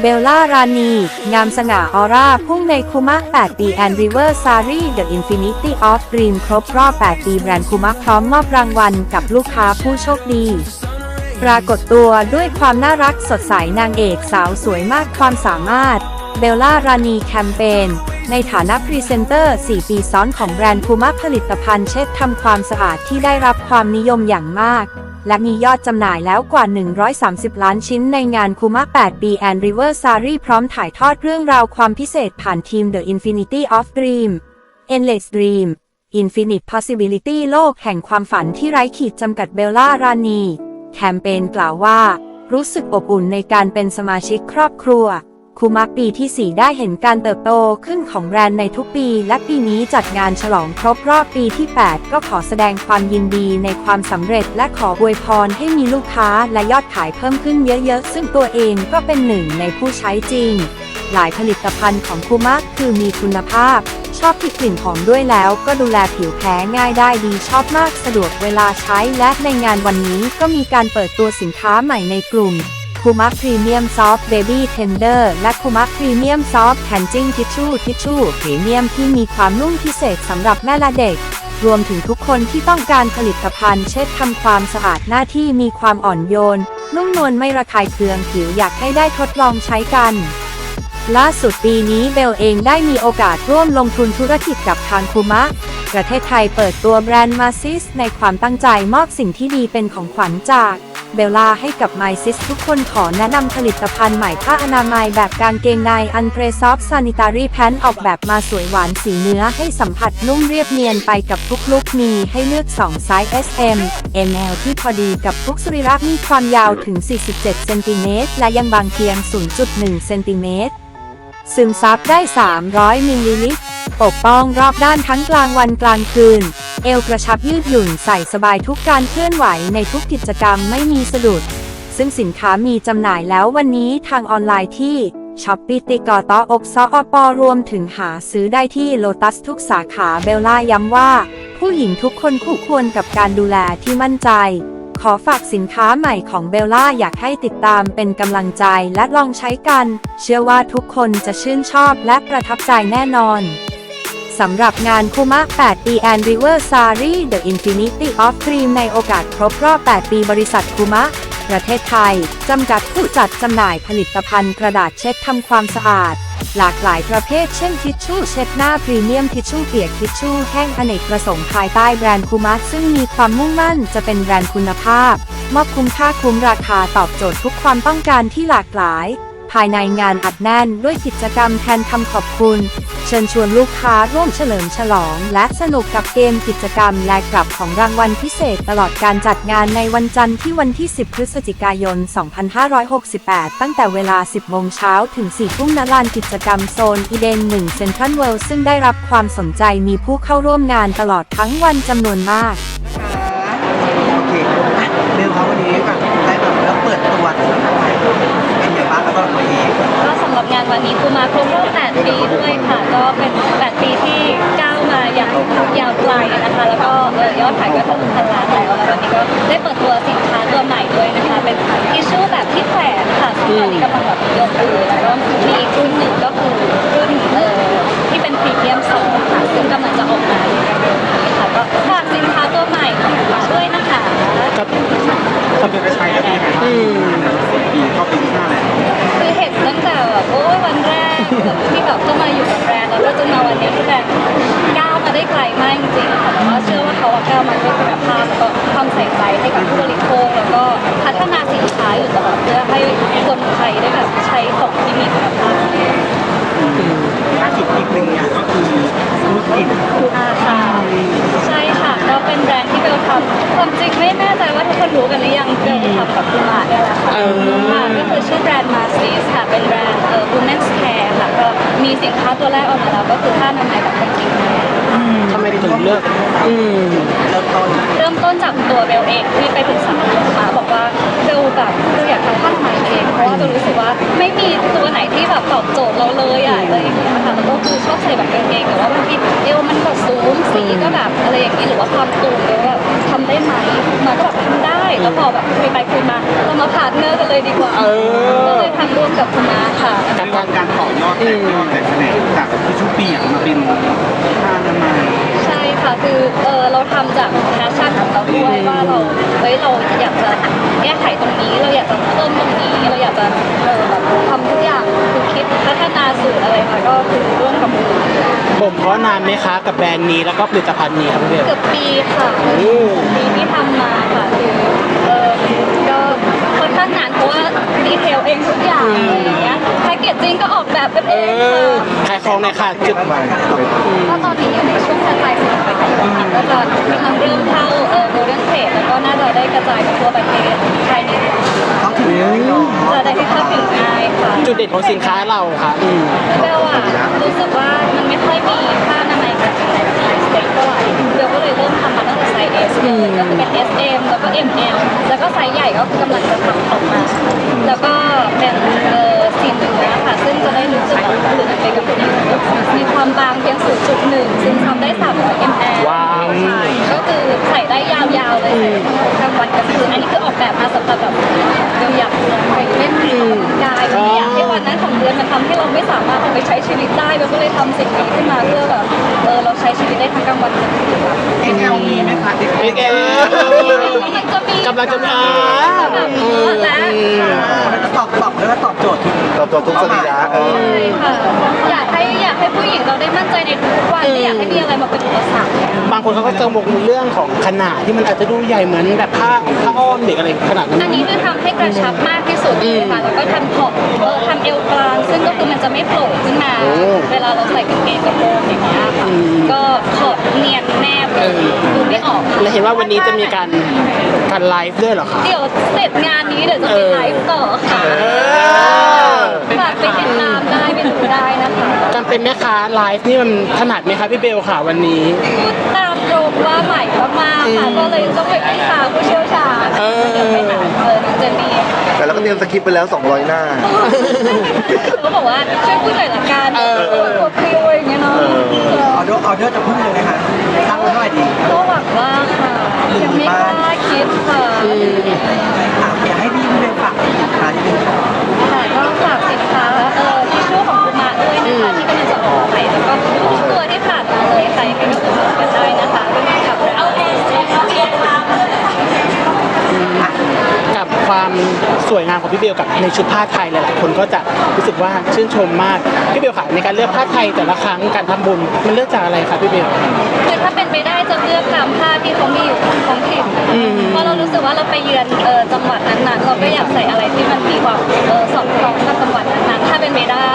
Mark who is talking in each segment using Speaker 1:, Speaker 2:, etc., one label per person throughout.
Speaker 1: เบลล่ารานี งามสง่าออร่า พุ่งในคุมะ8ปีแอนริเวอร์ซารี The Infinity of Dream ครบรอบ 8 ปีแบรนด์คุมะพร้อมมอบรางวัลกับลูกค้าผู้โชคดี ปรากฏตัวด้วยความน่ารักสดใสนางเอกสาวสวยมากความสามารถ เบลล่ารานีแคมเปญในฐานะพรีเซนเตอร์ 4 ปีซ้อนของแบรนด์คูมะผลิตภัณฑ์เช็ดทำความสะอาดที่ได้รับความนิยมอย่างมาก และมียอดจำหน่ายแล้วกว่า 130 ล้านชิ้นในงานคูมะ8ปีแอนริเวอร์ซารีพร้อมถ่ายทอดเรื่องราวความพิเศษผ่านทีม The Infinity of Dream Endless Dream Infinite Possibility โลกแห่งความฝันที่ไร้ขีดจำกัดเบลล่ารานี แคมเปญกล่าวว่า รู้สึกอบอุ่นในการเป็นสมาชิกครอบครัว คูมักปีที่ 4 ได้เห็นการเติบโตขึ้นของแบรนด์ในทุกปี และปีนี้จัดงานฉลองครบรอบปีที่ 8 ก็ขอแสดงความยินดีในความสำเร็จ และขออวยพรให้มีลูกค้าและยอดขายเพิ่มขึ้นเยอะๆ ซึ่งตัวเองก็เป็นหนึ่งในผู้ใช้จริง หลายผลิตภัณฑ์ของคูมักคือมีคุณภาพ ชอบที่กลิ่นหอมด้วยแล้ว ก็ดูแลผิวแพ้ง่ายได้ดีชอบมากสะดวกเวลาใช้และในงานวันนี้ก็มีการเปิดตัวสินค้าใหม่ในกลุ่ม คูมักพรีเมียมซอฟต์เบบี้เทนเดอร์และคูมักพรีเมียมซอฟต์แคนจิ้งทิชชู่ทิชชู่พรีเมียมที่มีความนุ่มพิเศษสำหรับแม่และเด็ก รวมถึงทุกคนที่ต้องการผลิตภัณฑ์เช็ดทำความสะอาดหน้าที่มีความอ่อนโยน นุ่มนวลไม่ระคายเคืองผิวอยากให้ได้ทดลองใช้กันล่าสุดปีนี้เบลเองได้มีโอกาสร่วมลงทุนธุรกิจกับทางคูมะ ประเทศไทยเปิดตัวแบรนด์มาซิสในความตั้งใจมอบสิ่งที่ดีเป็นของขวัญจาก เบลล่าให้กับไมซิสทุกคนขอแนะนำผลิตภัณฑ์ใหม่ผ้าอนามัยแบบกางเกงในอันเ e รซอฟ s านิตารีแพนออกแบบมาสวยหวานสีเนื้อให้สัมผัสนุ่มเรียบเนียนไปกับทุกลุกมีให้เลือก 2 ไซส์ S M M L ที่พอดีกับทุกสรีระมีความยาวถึง 47 เซนติเมตรและยังบางเพียง 0.1 เซนติเมตรซึมซับได้ 300 มิลลิลิตร ปกป้องรอบด้านทั้งกลางวันกลางคืน เอวกระชับยืดหยุ่นใส่สบายทุกการเคลื่อนไหวในทุกกิจกรรมไม่มีสะดุด ซึ่งสินค้ามีจำหน่ายแล้ววันนี้ทางออนไลน์ที่ช้อปปี้ติกอตอกซอปอรวมถึงหาซื้อได้ที่โลตัสทุกสาขาเบลล่าย้ำว่า ผู้หญิงทุกคนคู่ควรกับการดูแลที่มั่นใจ ขอฝากสินค้าใหม่ของเบลล่าอยากให้ติดตามเป็นกำลังใจและลองใช้กัน เชื่อว่าทุกคนจะชื่นชอบและประทับใจแน่นอน สำหรับงานคุมะ8 ปี and River Sari The Infinity of Dream ในโอกาสครบรอบ 8 ปีบริษัทคุมะ ประเทศไทย จำกัดผู้จัดจำหน่ายผลิตภัณฑ์กระดาษเช็ดทำความสะอาด หลากหลายประเภทเช่นทิชชู่เช็ดหน้าพรีเมียมทิชชู่เปียกทิชชู่แห้งอเนกประสงค์ภายใต้แบรนด์คุมะซึ่งมีความมุ่งมั่นจะเป็นแบรนด์คุณภาพ มอบคุ้มค่าคุ้มราคาตอบโจทย์ทุกความต้องการที่หลากหลาย ภายในงานอัดแน่นด้วยกิจกรรมแทนคำขอบคุณ เชิญชวนลูกค้าร่วมเฉลิมฉลอง และสนุกกับเกมกิจกรรมและกลับของรางวัลพิเศษตลอดการจัดงานในวันจันทร์ที่วันที่ 10 พฤศจิกายน 2568 ตั้งแต่เวลา 10 โมงเช้าถึง 4 ทุ่มณลานกิจกรรมโซนอีเดน1เซ็นทรัลเวิลด์ซึ่งได้รับความสนใจมีผู้เข้าร่วมงานตลอดทั้งวันจำนวนมาก
Speaker 2: วันนี้คูมา
Speaker 3: ครบรอบ8ปีด้วยค่ะ ก็เป็น 8 ปีที่ก้าวมาอย่างยาวไกลนะคะ แล้วก็เอ่อยอดขายก็ทะลุพันล้านแล้วแล้ววันนี้ก็ได้เปิดตัวสินค้าตัวใหม่ด้วยนะคะ เป็นทิชชู่แบบที่แขวนค่ะซึ่งตอนนี้กำลังแบบยกอยู่แล้วก็มีอีกรุ่นหนึ่งก็คือรุ่นเอ่อที่เป็นพรีเมียมสองค่ะซึ่งกำลังจะออกมาในเร็วๆนี้ค่ะก็ฝากสินค้าตัวใหม่ของคูมาด้วยนะคะ
Speaker 2: คนเป็นไปใช้แล้วเป็นยังไงบ้างปีเข้าปีที่ห้าแล้ว
Speaker 3: คือเห็นตั้งแต่แบบโอ้ยวันแรกที่แบบต้องมาอยู่กับแบรนด์แล้วก็จนมาวันนี้ที่แบรนด์ก้าวมาได้ไกลมากจริงๆค่ะแต่ว่าเชื่อว่าเขาอะก้าวมาด้วยคุณภาพแล้วก็ความใส่ใจให้กับผู้บริโภคแล้วก็พัฒนาสินค้าอยู่ตลอดเพื่อให้คนไทยได้แบบใช้ของที่มีคุณภาพ
Speaker 2: ล่าสุดอีกหนึ่งอย่างก็คือธุรกิจ
Speaker 3: อาค่ะใช่ค่ะก็เป็นแบรนด์ที่เบลทำ ความจริงไม่แน่ใจว่าทุกคนรู้กันหรือยังเบลทำกับคุณมาเนี่ยแหละค่ะค่ะก็คือชื่อแบรนด์มาซีสค่ะ เป็นแบรนด์เอ่อ Women's Care ค่ะ ก็มีสินค้าตัวแรกออกมาแล้วก็คือผ้าอนามัยแบบเป็นจริงแท้
Speaker 2: ทำไมถึงเลือกอืมเริ่มต้น
Speaker 3: เริ่มต้นจากตัวเบลเองที่ไปปรึกษาคุณมาบอกว่าเบลแบบเบลอยากทำผ้าอนามัยเองเพราะว่าเบลรู้สึกว่าไม่มีตัวไหนที่แบบตอบโจทย์เราเลยอะอะไรอย่างเงี้ยค่ะแล้วก็คือชอบใส่แบบกางเกงแต่ว่าบางทีเอวมันแบบสูงสีก็แบบอะไรอย่างนี้หรือว่าความตูงเบลแบบ ทำได้ไหมมาก็แบบทำได้ แล้วพอแบบคุยไปคุยมาเรามาพาร์ทเนอร์กันเลยดีกว่าก็เลยทำร่วมกับคุณมาค่ะ
Speaker 2: การวางการต่อยอดแต่ยอดแต่แผนกจากทิชชู่เปียกมาเป็นผ้าอนามัย
Speaker 3: ใช่ ค่ะคือเออเราทำจากแพชชั่นของเราด้วยว่าเราเฮ้ยเราอยากจะแก้ไขตรงนี้เราอยากจะเพิ่มตรงนี้เราอยากจะเออแบบทำทุกอย่างคือคิดพัฒนาสูตรอะไรมาก็คือร่วมกับมือ
Speaker 4: ผมเพราะนานไหมคะกับแบรนด์นี้แล้วก็ผลิตภัณฑ์นี้ครับพี่เบล
Speaker 3: เกือบปีค่ะปีที่ทาย
Speaker 4: ของหน่อยค่ะจุด
Speaker 3: ก็ตอนนี้อยู่ในช่วงกระจายสินค้าค่ะก็จะกำลังเริ่มเข้าเอ่อโมเดิร์นเทรดแล้วก็น่าจะได้กระจายไปทั่วประเทศภายในเดือนนี้
Speaker 2: เขาถึงเลยเนาะ
Speaker 3: จะได้เข้าถึงง่ายค่ะ
Speaker 4: จุดเด่นของสินค้าเราค่ะอืม
Speaker 3: เบลอะรู้สึกว่ามันไม่ค่อยมีผ้าอนามัยแบบไหนแบบไซส์เล็กเท่าไหร่เบลก็เลยเริ่มทำมาตั้งแต่ไซส์ S เลยก็คือเป็น S M แล้วก็ M L แล้วก็ไซส์ใหญ่ก็กำลังจะทำออกมา แล้วก็เป็นเอ่อสีเนื้ ได้เราก็เลยทำสิ่งนี้ขึ้นมาเพื่อแบบเออเราใช้ชีวิตได้ทั้งกลางวันกลางคืนแบบ
Speaker 2: เอ็กเอลมีไหมคะ
Speaker 4: เอ็กเอล
Speaker 3: มันจะมี
Speaker 4: กำลังจะมี
Speaker 3: แบบเยอะแล้วค่ะ
Speaker 2: ตอบตอบเรียกว่าตอบโจทย์ทุก
Speaker 5: ตอบโจทย์ทุกสรีระเออ
Speaker 3: ใช่ค่ะอยากให้อยากให้ผู้หญิงเราได้มั่นใจในทุกวันไม่อยากให้มีอะไรมาเป็นอุปสรรค
Speaker 4: บางคนเขาก็จะมองเรื่องของขนาดที่มันอาจจะดูใหญ่เหมือนแบบผ้าผ้าอ้อมเด็กอะไรขนาดนั้น
Speaker 3: อันนี้คือทำให้กระชับมากที่สุดเลยค่ะแล้วก็ทำขอบเออทำเอวกลางซึ่งก็คือมันจะไม่โผล่ขึ้นมา เวลาเราใส่กางเกงกระโปรงอย่างเงี้ยค่ะก็ขอบเนียนแนบเลยดูไม่ออก
Speaker 4: และเห็นว่าวันนี้จะมีการการไลฟ์ด้วยเหรอคะ
Speaker 3: เดี๋ยวเสร็จงานนี้เดี๋ยวจะไปไลฟ์ต่อค่ะ
Speaker 4: เออ
Speaker 3: ฝากไปติดตามได้ไปดูได้นะคะ
Speaker 4: การเป็นแม่ค้าไลฟ์นี่มันถนัดไหมคะพี่เบลค่ะวันนี้
Speaker 3: พูดตามตรง ว่าใหม่มากๆค่ะก็เลยต้องไปปรึกษาผู้เชี่ยวชาญ
Speaker 4: เออ
Speaker 3: เดี๋ยวไปหาเออน้องเจนนี่
Speaker 5: แต่เราก็เตรียมสคริปต์ไปแล้ว 200 หน้า
Speaker 3: เขาบอกว่าช่วยพูดหน่อยละกัน
Speaker 4: เออ
Speaker 3: กดคิวอะไรอย่างเงี้ยเนาะ
Speaker 2: ออเดอร์ออเดอร์จะพุ่งเลยไหมคะตั้งไว้เท่าไหร่ดี
Speaker 3: ก็หวังว่าค่ะยังไม่กล้าคิดค่ะ
Speaker 2: อะอยากให้พี่เบลฝากสินค้าที่เป็นของ
Speaker 3: ค่ะก็ฝากสินค้าเอ่อทิชชู่ของคูมาด้วยนะคะที่กำลังจะออกใหม่แล้วก็ทุกตัวที่ผ่านมา เลยใครก็อุดหนุนกันได้นะคะกับเอาเอสเอสเอส
Speaker 4: กับ ความสวยงามของพี่เบลกับในชุดผ้าไทยหลายๆคนก็จะรู้สึกว่าชื่นชมมากพี่เบลค่ะในการเลือกผ้าไทยแต่ละครั้งการทำบุญมันเลือกจากอะไรคะพี่เบล
Speaker 3: คือถ้าเป็นไปได้จะเลือกตามผ้าที่เขามีอยู่ท้องถิ่น
Speaker 4: อืม
Speaker 3: เพราะเรารู้สึกว่าเราไปเยือนเอ่อจังหวัดนั้นๆเราก็อยากใส่อะไรที่มันมีความเอ่อสอดคล้องกับจังหวัดนั้นๆถ้าเป็นไปได้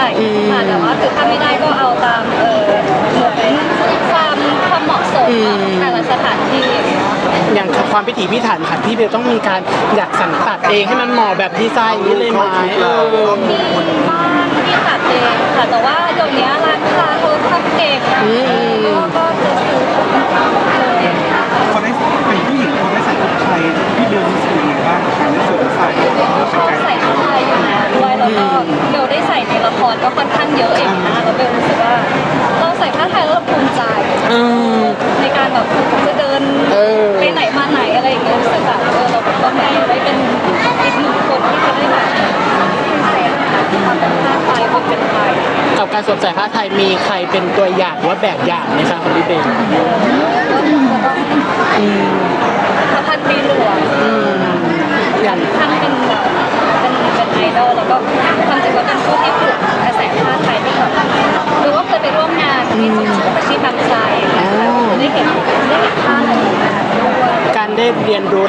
Speaker 3: ค่ะแต่ว่าคือถ้าไม่ได้ก็เอาตามเอ่อเหมือนความความเหมาะสมของแต่ละสถานที่อย่างเงี้ย
Speaker 4: อย่างความพิถีพิถันค่ะพี่เบลต้องมีการอยากสั่งตัดเองให้มันเหมาะแบบดีไซน์อย่างนี้เลยไหมเออ
Speaker 3: มีบ้างที่ตัดเองค่ะแต่ว่าเดี๋ยวนี้ร้านค้าเขาทำเก่งอะ กั
Speaker 6: บการสวมใส่
Speaker 3: ผ้าไทยมีใค
Speaker 4: รเป็นตัวอย่างหรือว่าแบบอย่างไหมคะของพี่เบล
Speaker 3: พระพันปีหลวง
Speaker 4: อืมอย่าง
Speaker 3: ท่านเป็นแบบเป็นเป็นไอดอลแล้วก็ความจริงก็เป็นผู้ที่ปลุก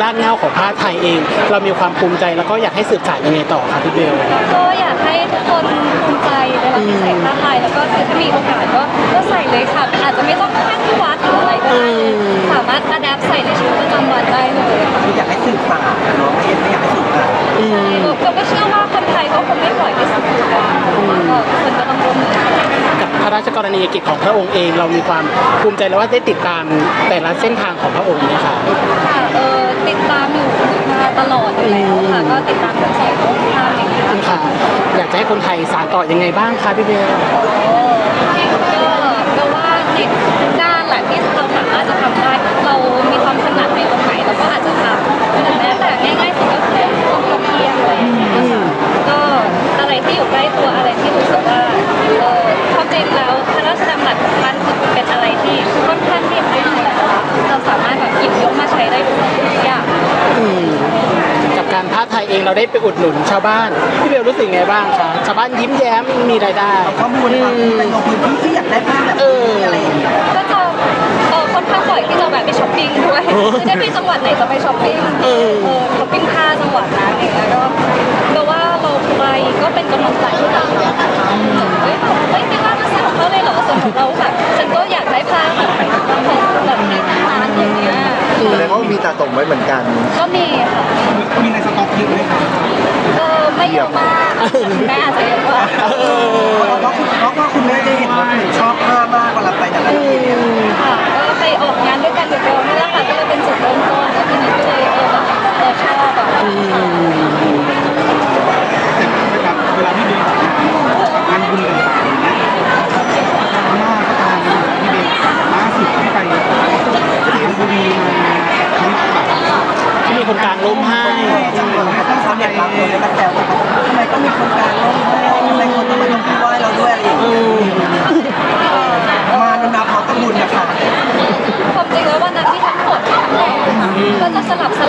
Speaker 3: า
Speaker 4: กเหง้าของผ้าไทยเอง เรามีความภูมิใจแล้วก็อยากให้สืบสานยังไงต่อคะพี่เบล
Speaker 3: ก็อยากให้ทุกคนภูมิใจเวลาที่ใส่ผ้าไทยแล้วก็คือถ้ามีโอกาสก็ก็ใส่เลยค่ะอาจจะไม่ต้องแค่ที่วัดหรืออะไรก็ได้สามารถอัดแอปใส่ในชีวิตประจำวันได้เลยค่ะ
Speaker 2: คืออยากให้สื่อสารเนาะไม่ไม่อยากให้สื่อสาร
Speaker 4: อืม
Speaker 3: เราก็เชื่อว่าคนไทยเขาคงไม่ปล่อยให้สังคมกันก็ทุกคนก็ต้องร่วมมือกัน
Speaker 4: กับ พระราชกรณียกิจของพระองค์เอง เรามีความภูมิใจแล้วว่าได้ติดตามแต่ละเส้นทางของพระองค์เนี่ยค่ะ
Speaker 3: ค่ะเออติดตามอยู่มาตลอดอยู่แล้วค่ะ ก็ติดตามทั้งสองภาพอย่างเงี้ย
Speaker 4: ค่ะ อยากจะให้คนไทยสานต่อยังไงบ้างคะพี่เบล
Speaker 3: ก็ก็ว่าในด้านแหละที่เราสามารถจะทำได้ เรามีความถนัดในตรงไหนเราก็อาจจะทำ บบหยิบยกมาใช้ได้ทุกอย่าง
Speaker 4: อืมกับการผ้าไทยเองเราได้ไปอุดหนุนชาวบ้าน พี่เบลรู้สึกไงบ้างคะชาวบ้านยิ้มแย้มมีรายได้
Speaker 2: ข้อมูลความเป็นลงพื้นที่ที่อยากได้ภาพแบบนี้อะไรอย่างเงี้ย
Speaker 3: ก็จะเออค่อนข้างบ่อยที่จะแบบไปช้อปปิ้งด้วยคือได้ไปจังหวัดไหนจะไปช้อปปิ้ง
Speaker 4: เออ
Speaker 3: เออช้อปปิ้งผ้าจังหวัดนั้นอย่างเงี้ยก็ก็ว่าเราไปก็เป็นกำลังใจให้เราเฮ้ยเฮ้ยไม่ว่าจะซื้อของเขาเลยเหรอส่วนของเราแบบฉันก็อยากได้ผ้าแบบแบบนี้ร้านอย่างเงี้ย
Speaker 5: แสดงว่ามีตาตมไว้เหมือนกัน
Speaker 3: ก็มีค่ะ
Speaker 6: มีในสต็อกเยอะไหมครับ
Speaker 3: เออไม่เยอะมากแม่อาจจะเยอะกว่า
Speaker 2: เพราะคุณเพราะว่าคุณแม่ได้เห็นว่าคุณชอบผ้ามากเวลาไปแต่ละที่เนี่ย
Speaker 3: ค่ะก็ไปออกงานด้วยกันกับเบลนี่แหละค่ะก็เลยเป็นจุดเริ่มต้นแล้วทีนี้ก็เลยเออแบบเออชอบแบบ
Speaker 6: นะครับเวลาที่เบลทำงานบุญต่างๆอย่างเงี้ยพม่าก็ตามพี่เบลล่าสุดที่ไปสิงห์บุรีมาคลิปแบบ
Speaker 4: ที่มีคนกลางล้มให้
Speaker 2: ชาวเน็ตบางคนเลยมาแซวว่าทำไมต้องมีคนกลางโลกให้ทำไมคนต้องมาลงที่ไหว้เราด้วยอะไรอย่างเงี้ยมาแล้วนะพร้อมกับบุญนะคะ
Speaker 3: ความจริงแล้ววันนั้นที่ทั้งหมดทั้งแหล่ก็จะสลับส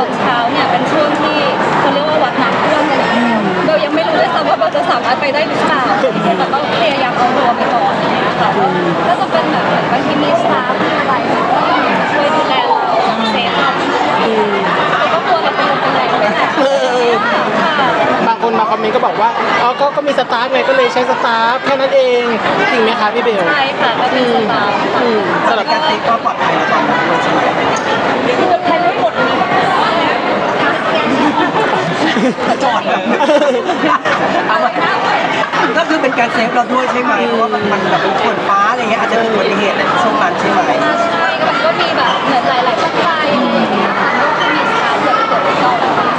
Speaker 3: ลับกันตอนเช้าเนี่ยเป็นช่วงที่เขาเรียกว่าวัดน้ำท่วมอะไรอย่างเงี้ยเรายังไม่รู้เลยซ้ำว่าเราจะสามารถไปได้หรือเปล่าแต่ก็พยายามเอาตัวไปก่อนอย่างเงี้ยค่ะก็จะเป็นแบบเหมือนบางทีมีสตาฟมีอะไรที่ช่วยดูแลเราเซฟเราแต่ก็กลัวเราเป็นลมเป็นแรงไปแหละค่ะ
Speaker 4: บางคนมาคอมเมนต์ก็บอกว่าอ๋อก็ก็มีสตาฟไงก็เลยใช้สตาฟแค่นั้นเองจริงไหมคะพี่เบล
Speaker 3: ใช่ค่ะก็เป็นสตาฟค่ะ
Speaker 4: อืมสำหรับ
Speaker 2: การเซ็กก็ปลอดภัยแล้วตอนนั้นด้วยใช่ไหม
Speaker 3: ใครไม่หมด
Speaker 2: จอดแบบเอาไว้ก็คือเป็นเป็นการเซฟเราด้วยใช่ไหมเพราะว่ามันมันแบบเป็นฝนฟ้าอะไรเงี้ยอาจจะเกิดอุบัติเหตุในช่วงนั้นใช่ไหม
Speaker 3: อ่าใช่มันก็มีแบบเหมือนหลายๆปัจจัยอะไรอย่างเงี้ยค่ะก็มีสารเกิดเกิดขึ้นก่อน
Speaker 2: ห่วงไห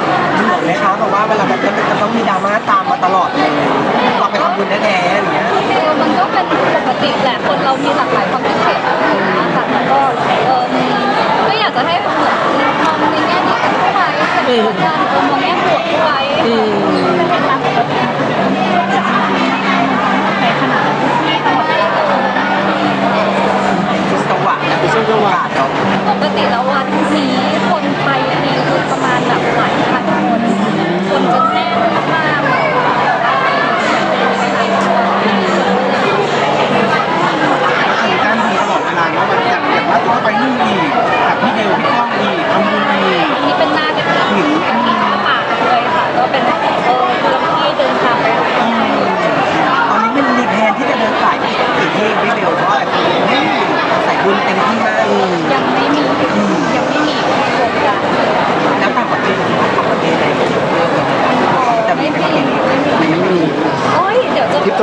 Speaker 2: มคะเพราะว่าเวลาแบบนั้มันจะต้องมีดราม่าตามมาตลอดเลยเราไปทำบุญแท้ๆอย่างเงี้ย
Speaker 3: มันก็เป็นปกติแหละคนเรามีหลากหลายความคิดเห็นอะไรอย่างเงี้ยค่ะแล้วก็เออก็อยากจะให้เหมือนมองในแง่ดีกันไว้เป็นการมองแง่บวกไว้เป็นการณ์ปกติในขณะที่ตลอดเวลา
Speaker 2: จังหวะนะช่วงจังหวะเนาะ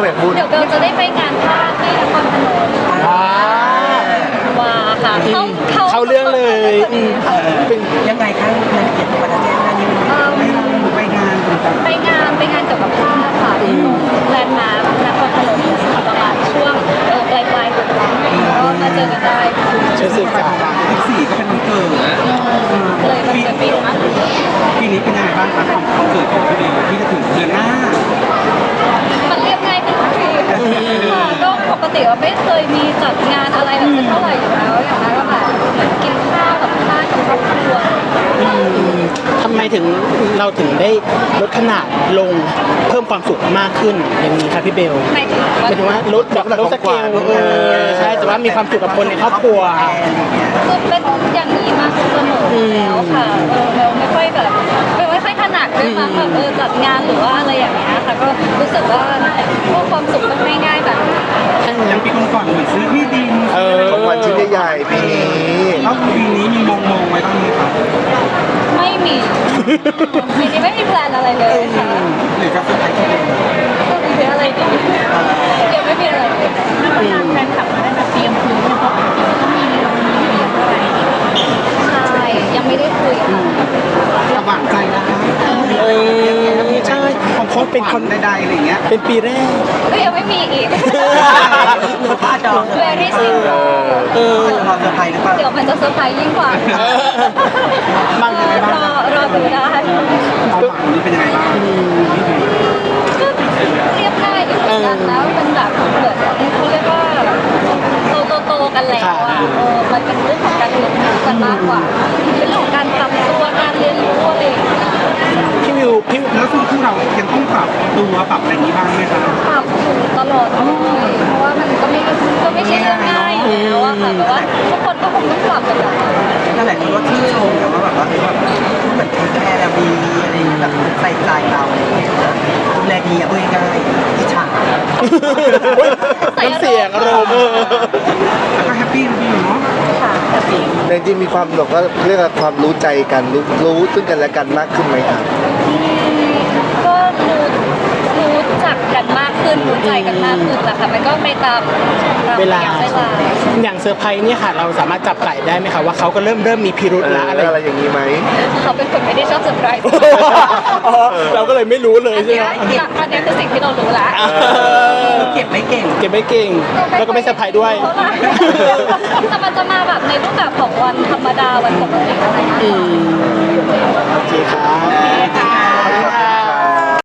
Speaker 3: เดี๋
Speaker 6: ย
Speaker 2: วจะ
Speaker 5: ทริปตัวแบบบุญ
Speaker 3: เดี๋ยวเบลจะได้ไปงานภาคที่นครพนม
Speaker 4: อ่า
Speaker 3: ว่าค่ะเข้า
Speaker 4: เข้าเรื่องเลยอืมเป็น
Speaker 2: ยังไงคะรายละเอียดประเทศงานนี้
Speaker 3: เอิ่ม
Speaker 6: ไปงานต่าง
Speaker 3: ไปงานไปงานเกี่ยวกับภาพค่ะที่ตรงแลนด์มาร์คนครพนมค่ะประมาณช่วงเออปลายปลายๆเดือนก็มาเจอกันได้
Speaker 4: เชิญสื่อ
Speaker 6: ๆไป
Speaker 4: สาร
Speaker 6: ของเราที่สี่ก็เป็นวันเกิด
Speaker 3: เลยมันจะปีนั้น
Speaker 6: ปีนี้เป็นยังไงบ้างครับของเกิดของพี่เบลที่จะถึงเดือนหน้า
Speaker 3: มันเรียบง่ายขึ้นทุกที ค่ะก็ปกติว่าไม่เคยมีจัดงานอะไรแบบนี้เท่าไหร่อยู่แล้วอย่างนั้นก็แบบเหมือนกินข้าวกับบ้านกับครอบครัว
Speaker 4: ทำไมถึงเราถึงได้ลดขนาดลงเพิ่มความสุขมากขึ้นอย่างนี้ครับพี่เบล
Speaker 3: ในถึง
Speaker 4: ห
Speaker 3: ว่า
Speaker 4: มายถึงว่าลดแบบลดสเกลเออใช่แต่ว่ามีความสุขกับคนในครอบครัว
Speaker 3: คือเป็นอย่างนี้มาเสมอแล้วค่ะ เออเราไม่ค่อยแบบ ไม่ค่อยถนัดด้วยมั้งแบบเออจัดงานหรือว่าอะไรอย่างเงี้ยค่ะก็รู้สึกว่าพวกความสุขมันง่ายๆแบบนี้
Speaker 6: ยังปีก่อนๆเหมือนซื้อที่ดิน
Speaker 4: เออ
Speaker 5: ของวันชิ้นใหญ่ๆปีนี้
Speaker 6: แล้วปีนี้มีมองมองๆไว้บ้างไหมครับ
Speaker 3: ไม่มีปีนี้ไม่มีแพลนอะไรเลยค่ะ
Speaker 6: หรือจะเซอร์ไพรส์ที่เบล
Speaker 3: ก็มีอะไรดียังไม่มีอะไรเลยแฟนคลับมาได้แบบเตรียมพื้นเพราะปกติก็มีเรามีเรียนอะไรใช่ ยังไม่ได้คุยค่ะ
Speaker 6: สว่างใจนะคะ
Speaker 4: เออใช่ของเขาเป็นคน
Speaker 6: ใดๆอะไรอย่างเงี้ย
Speaker 4: เป็นปีแรก
Speaker 3: ก็ยังไม่มีอีก
Speaker 2: หรือว่าจะรอเซอร์ไพร
Speaker 3: very
Speaker 2: ส์
Speaker 3: simple
Speaker 4: เออ
Speaker 2: จะรอเซอร์ไพรส์หรือเปล่า
Speaker 3: เดี๋ยวมันจะเซอร์ไพรส์ยิ่งกว่า
Speaker 4: มั่ง
Speaker 3: รอรอดูได้
Speaker 6: ความหวังนี้เป็นยังไงบ้าง
Speaker 3: ก็เรียบง่ายอยู่เหมือนกันนะเป็นแบบเหมือนเขาเรียกว่าโตโตโตๆ กันแล้วอะเออมันเป็นเรื่องของการเรียนรู้กันมากกว่าเป็นเรื่องของการปรับตัวการเรียนรู้อะไรอย่างเงี้ย
Speaker 4: พี่วิวพี่
Speaker 6: แล้วคุณคู่เรายังต้องปรับตัวปรับอะไรอย่างนี้บ้างไหมครับ
Speaker 3: ปรับอยู่ตลอดเลยเพราะว่ามันก็ไม่ก็ไม่ใช่เรื่องง่ายอยู่แล้วอะค่ะแต่ว่าทุกคนก็คงต้องปรับกันแหละ
Speaker 2: นั่นแหละคือว่าที่ชมนะว่าแบบว่าเออแบบเหมือนเทคแคร์เราดีอะไรอย่างเงี้ยแบบใส่ใจเราอะไรอย่างเงี้ยดูแลดีอะพูดง่ายๆอิจฉา
Speaker 4: น้ำเสียงอารมณ์เออ
Speaker 6: แล้วก็แฮปปี้นะพี่อยู่เนาะ
Speaker 3: ค่ะ แต่จริง
Speaker 5: มีความแบบว่าเรื่องความรู้ใจกันรู้รู้ซึ่งกันและกันมากขึ้นไหมครับ
Speaker 3: จักกันมากขึ้นรู้ใจกันมากขึ้นแหละค่ะมันก็ไปตามตาม
Speaker 4: เวลา
Speaker 3: เวลา
Speaker 4: อย่างเซอร์ไพรส์เนี่ยค่ะ เราสามารถจับไก่ได้ไหมคะว่าเขาก็เริ่มเริ่มมีพิรุธ
Speaker 5: เออ
Speaker 4: ละอะไร
Speaker 5: อะไรอย่างนี้ไหม
Speaker 3: เขาเป็นคนไม่ได้ชอบเซอร์ไพรส์
Speaker 4: อ๋อเราก็เลยไม่รู้เลย
Speaker 3: อัน
Speaker 4: ใช่
Speaker 3: เนี้
Speaker 4: ไห
Speaker 3: ย
Speaker 4: ม
Speaker 3: อันเนี้ยคือสิ่งที่เรารู้ละ
Speaker 4: เออ
Speaker 2: เก็บไม่เก่ง
Speaker 4: เก็บไม่เก่ง แล้วก็ไม่เซอร์ไพรส์ด้วย
Speaker 3: เท่าไหร่แต่มันจะมาแบบในรูปแบบของวันธรรมดาวันปกติอะไรอย่าง
Speaker 4: อื
Speaker 3: เงี้ย
Speaker 4: มโอเคครับ
Speaker 2: จ้า